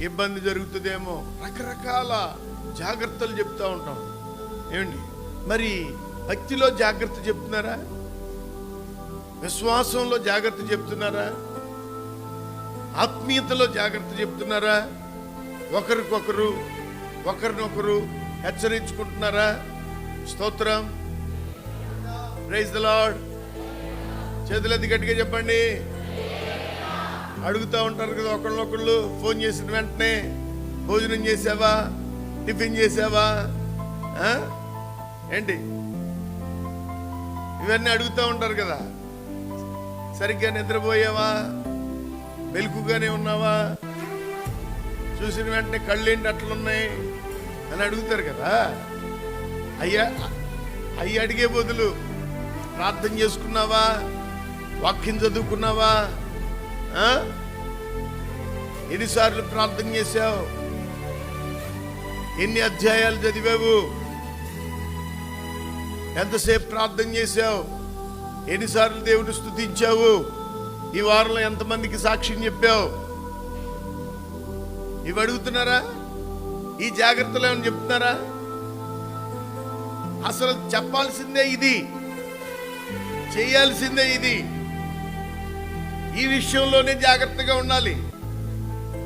ఇబ్బంది జరుగుతుందేమో రకరకాల జాగ్రత్తలు చెప్తూ ఉంటాం. ఏమండి? మరి భక్తిలో జాగ్రత్త చెప్తున్నారా? విశ్వాసంలో జాగ్రత్త చెప్తున్నారా? ఆత్మీయతలో జాగ్రత్త చెప్తున్నారా? ఒకరికొకరు ఒకరినొకరు హెచ్చరించుకుంటున్నారా? స్తోత్రం. ప్రైజ్ ద లార్డ్ చేతులెత్తి గట్టిగా చెప్పండి? అడుగుతూ ఉంటారు కదా ఒకళ్ళొకళ్ళు ఫోన్ చేసిన వెంటనే భోజనం చేసావా? టిఫిన్ చేసావా? ఏంటి? ఇవన్నీ అడుగుతూ ఉంటారు కదా. సరిగ్గా నిద్రపోయావా? మెలుకుగానే ఉన్నావా? చూసిన వెంటనే కళ్ళు ఏంటి అట్లున్నాయి అని అడుగుతారు కదా. అయ్యా అయ్యి అడిగే బదులు ప్రార్థన చేసుకున్నావా? వాక్యం చదువుకున్నావా? ఎన్నిసార్లు ప్రార్థన చేశావు? ఎన్ని అధ్యాయాలు చదివావు? ఎంతసేపు ప్రార్థన చేశావు? ఎన్నిసార్లు దేవుని స్థుతించావు ఈ వారంలో ఎంతమందికి సాక్ష్యం చెప్పావు? ఇవి అడుగుతున్నారా? ఈ జాగ్రత్తలు ఏమైనా చెప్తున్నారా? అసలు చెప్పాల్సిందే ఇది. చేయాల్సిందే ఇది. ఈ విషయంలోనే జాగ్రత్తగా ఉండాలి.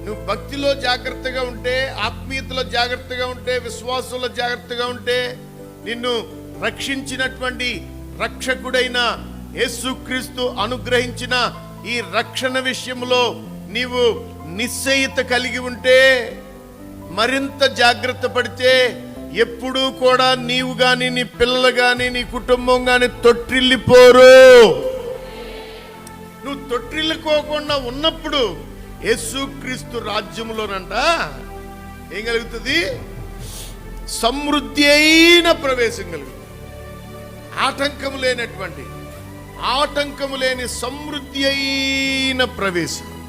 నువ్వు భక్తిలో జాగ్రత్తగా ఉంటే ఆత్మీయతలో జాగ్రత్తగా ఉంటే విశ్వాసంలో జాగ్రత్తగా ఉంటే నిన్ను రక్షించినటువంటి రక్షకుడైన యేసుక్రీస్తు అనుగ్రహించిన ఈ రక్షణ విషయంలో నీవు నిశ్చయిత కలిగి ఉంటే మరింత జాగ్రత్త పడితే ఎప్పుడూ కూడా నీవు కానీ నీ పిల్లలు కానీ నీ కుటుంబం కానీ తొట్టిల్లిపోరు. తొట్టిల్లుకోకుండా ఉన్నప్పుడు యేసుక్రీస్తు రాజ్యములోనంట. ఏం కలుగుతుంది? సమృద్ధి అయిన ప్రవేశం కలుగుతుంది. ఆటంకము లేనటువంటి ఆటంకము లేని సమృద్ధి అయిన ప్రవేశం.